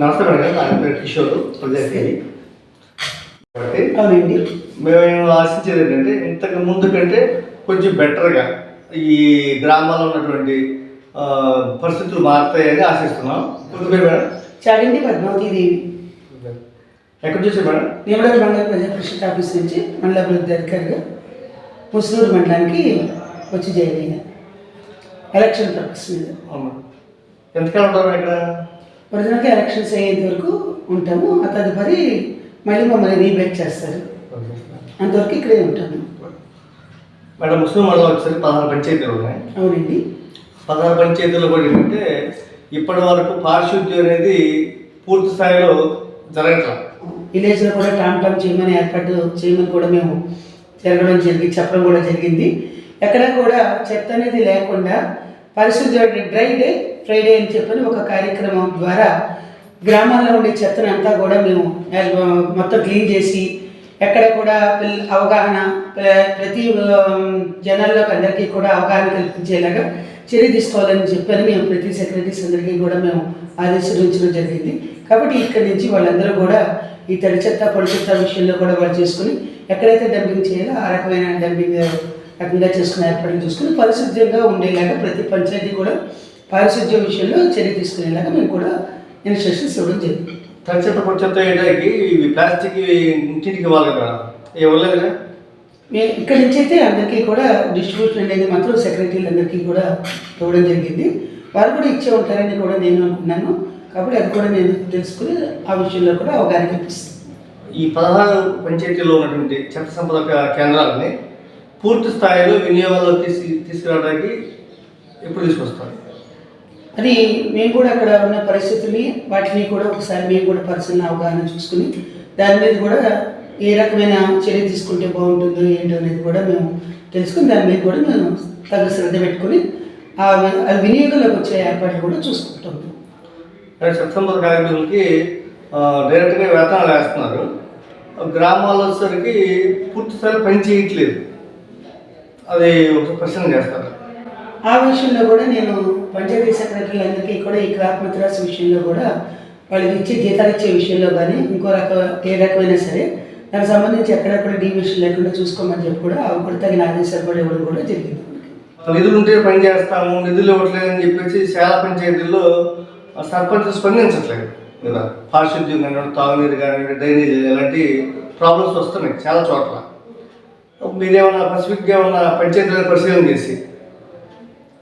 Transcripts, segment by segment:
నమస్తే మేడం నా పేరు కిషోర్ ప్రజాసేవి కాబట్టి అవునండి. మేము ఆశించేది ఏంటంటే ఇంతకు ముందు కంటే కొంచెం బెటర్గా ఈ గ్రామాల్లో ఉన్నటువంటి పరిస్థితులు మారుతాయని ఆశిస్తున్నాం. కొద్ది పేరు మేడం. చాగంటి పద్మావతి దేవి. ఎక్కడ చూసే మేడం? నేమడల మండల ప్రజా పరిషత్ ఆఫీస్ నుంచి మండల అభివృద్ధి అధికారిగా ముస్లూరు మండలానికి వచ్చి జాయిన్ అయ్యాను. ఎలక్షన్ పర్పస్ మీద. ఎంతకాలం ఉంటారు ఇక్కడ? ఒరిజినల్గా ఎలక్షన్స్ అయ్యేంత వరకు ఉంటాము. ఆ తదుపరి మళ్ళీ మమ్మల్ని రీబేక్ చేస్తారు. అంతవరకు ఇక్కడే ఉంటాము. మేడం ముస్లిం మండలం వచ్చేసరికి పదహారు పంచాయతీలు ఉన్నాయి. అవునండి. పదహారు పంచాయతీల్లో కూడా ఏంటంటే ఇప్పటి వరకు పారిశుద్ధ్యం అనేది పూర్తి స్థాయిలో జరగట్లేదు విలేజ్లో కూడా టామ్ టామ్ చేయమని ఏర్పాటు చేయమని కూడా మేము జరగడం జరిగి చెప్పడం కూడా జరిగింది. ఎక్కడ కూడా చెత్త అనేది లేకుండా పరిశుద్ధుడి డ్రై డే ఫ్రైడే అని చెప్పని ఒక కార్యక్రమం ద్వారా గ్రామాల్లో ఉండే చెత్తను అంతా కూడా మేము మొత్తం క్లీన్ చేసి ఎక్కడ కూడా అవగాహన ప్రతి జనాల్లో అందరికీ కూడా అవగాహన కల్పించేలాగా చర్య తీసుకోవాలని చెప్పని మేము ప్రతి సెక్రటరీస్ అందరికీ కూడా మేము ఆదేశించడం జరిగింది. కాబట్టి ఇక్కడి నుంచి వాళ్ళందరూ కూడా ఈ తడి చెత్త పొడి చెత్త విషయంలో కూడా వాళ్ళు చేసుకుని ఎక్కడైతే డంపింగ్ చేయాలో ఆ రకమైన డంపింగ్ రకంగా చేసుకుని ఏర్పాట్లు చూసుకుని పరిశుభ్రంగా ఉండేలాగా ప్రతి పంచాయతీ కూడా పారిశుద్ధ్య విషయంలో చర్య తీసుకునేలాగా మేము కూడా ఇన్స్ట్రక్షన్స్ ఇవ్వడం జరిగింది. తడి చెత్త పొడి చెత్త వేయడానికి ఇవి ప్లాస్టిక్ ఇంటింటికి ఇవ్వాలి కదా? ఇవ్వలేదు కదా? ఇక్కడి నుంచి అయితే అందరికీ కూడా డిస్ట్రిబ్యూషన్ అనేది మాత్రం సెక్రటరీలు అందరికీ కూడా ఇవ్వడం జరిగింది. వారు కూడా ఇచ్చే ఉంటారని కూడా నేను అనుకున్నాను. కాబట్టి అది కూడా నేను తెలుసుకుని ఆ విషయంలో కూడా అవగాహన కల్పిస్తాను. ఈ పదహారు పంచాయతీలో ఉన్నటువంటి చెత్త సంపద కేంద్రాలని పూర్తి స్థాయిలో వినియోగంలో తీసి తీసుకురావడానికి ఎప్పుడు తీసుకొస్తారు? అది మేము కూడా అక్కడ ఉన్న పరిస్థితుల్ని వాటిని కూడా ఒకసారి మేము కూడా పర్సనల్ అవగాహన చూసుకుని దాని మీద కూడా ఏ రకమైన చర్య తీసుకుంటే బాగుంటుందో ఏంటో అనేది కూడా మేము తెలుసుకుని దాని మీద కూడా మేము తగ్గ శ్రద్ధ పెట్టుకుని ఆ వినియోగంలోకి వచ్చే ఏర్పాట్లు కూడా చూసుకుంటాం. కార్మికులకి ఆ, డైరెక్ట్గా వేతనాలు వేస్తున్నారు. గ్రామాల్లో వచ్చేసరికి పూర్తి స్థాయిలో పని చేయట్లేదు. అది ఒక ప్రశ్న చేస్తారు ఆ విషయంలో కూడా నేను పంచాయతీ సెక్రటరీలందరికీ కూడా ఈ క్రాప్ మిత్రాస్ విషయంలో కూడా వాళ్ళకి ఇచ్చే జీతాలు ఇచ్చే విషయంలో కానీ ఇంకో రక ఏ రకమైనా సరే దానికి సంబంధించి ఎక్కడ కూడా డీవియేషన్ లేకుండా చూసుకోమని చెప్పి కూడా అవి కూడా తగిన ఆదేశాలు కూడా ఇవ్వడం కూడా జరిగింది. నిధులు ఉంటే పని చేస్తాము నిధులు ఇవ్వట్లేదని చెప్పేసి చాలా పంచాయతీల్లో సర్పంచ్ స్పందించట్లేదు. కదా పారిశుద్ధ్యం కానివ్వండి తాగునీరు కానివ్వండి డ్రైనేజ్ ఇలాంటి ప్రాబ్లమ్స్ వస్తున్నాయి చాలా చోట్ల. మీరేమన్నా పసిఫిక్గా ఏమన్నా పంచాయతీలను పరిశీలన చేసి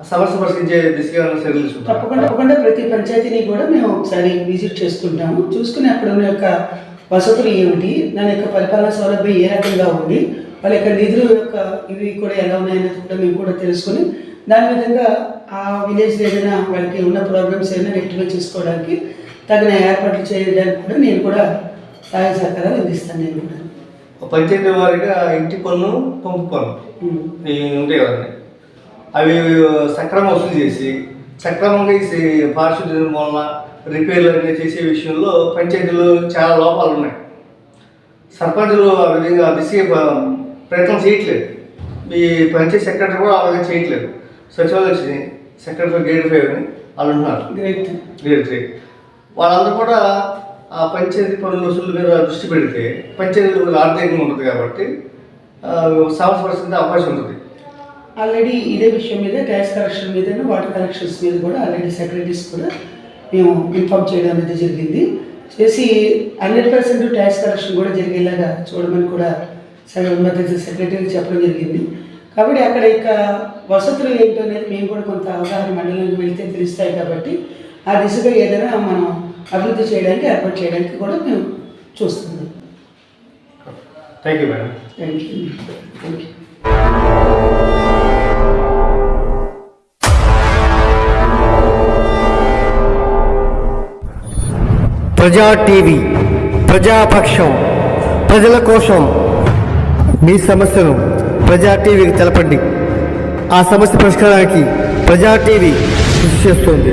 సమస్య పరిశీలించే దిశగా చర్యలు తప్పకుండా తప్పకుండా. ప్రతి పంచాయతీని కూడా మేము ఒకసారి విజిట్ చేసుకుంటాము. చూసుకుని అక్కడ ఉన్న యొక్క వసతులు ఏమిటి దాని యొక్క పరిపాలన సౌలభ్యం ఏ రకంగా ఉంది వాళ్ళ యొక్క నిధుల యొక్క ఇవి కూడా ఎలా ఉన్నాయనేది కూడా మేము కూడా తెలుసుకుని దాని విధంగా ఆ విలేజ్ ఏదైనా వాళ్ళకి ఉన్న ప్రాబ్లమ్స్ ఏదైనా రెక్టిఫై చేసుకోవడానికి తగిన ఏర్పాట్లు చేయడానికి కూడా నేను కూడా సహాయ సహకారాలు అందిస్తాను నేను కూడా. పంచాయతీ వారిగా ఇంటి పన్ను పంపు పన్ను. ఇవి ఉంటాయి కదండి. అవి సక్రమం వసూలు చేసి సక్రమంగా ఈ పారిశుద్ధ్య నిర్మూలన రిపేర్లు అన్నీ చేసే విషయంలో పంచాయతీలు చాలా లోపాలు ఉన్నాయి. సర్పంచులు ఆ విధంగా ప- ప్రయత్నం చేయట్లేదు. ఈ పంచాయతీ సెక్రటరీ కూడా ఆ విధంగా చేయట్లేదు. సచివాలయం వచ్చింది సెక్రటరీ గ్రేడ్ ఫైవ్ అని వాళ్ళు ఉంటున్నారు గ్రేట్ గ్రేడ్ త్రీ వాళ్ళందరూ కూడా ఆ పంచాయతీ పనుల వసూలు మీద దృష్టి పెడితే పంచాయతీలు కూడా ఆర్థికంగా ఉంటుంది కాబట్టి ఆ, అవకాశం ఉంటుంది. ఆల్రెడీ ఇదే విషయం మీద ట్యాక్స్ కలెక్షన్ మీద వాటర్ కలెక్షన్స్ మీద కూడా ఆల్రెడీ సెక్రటరీస్ కూడా మేము ఇన్ఫామ్ చేయడం అనేది జరిగింది. చేసి హండ్రెడ్ పర్సెంట్ ట్యాక్స్ కలెక్షన్ కూడా జరిగేలాగా చూడమని కూడా మద్దతు సెక్రటరీ చెప్పడం జరిగింది. కాబట్టి అక్కడ ఇక వసతులు ఏంటో అనేది మేము కూడా కొంత అవగాహన మండలానికి వెళ్తే తెలుస్తాయి కాబట్టి ఆ దిశగా ఏదైనా మనం అభివృద్ధి చేయడానికి ఏర్పాటు చేయడానికి కూడా మేము చూస్తున్నాం. Thank you madam thank you thank you Praja TV Prajapaksham ప్రజల కోసం మీ సమస్యను ప్రజా టీవీకి తెలపండి. ఆ సమస్య పరిష్కారానికి ప్రజా టీవీ కృషి చేస్తుంది.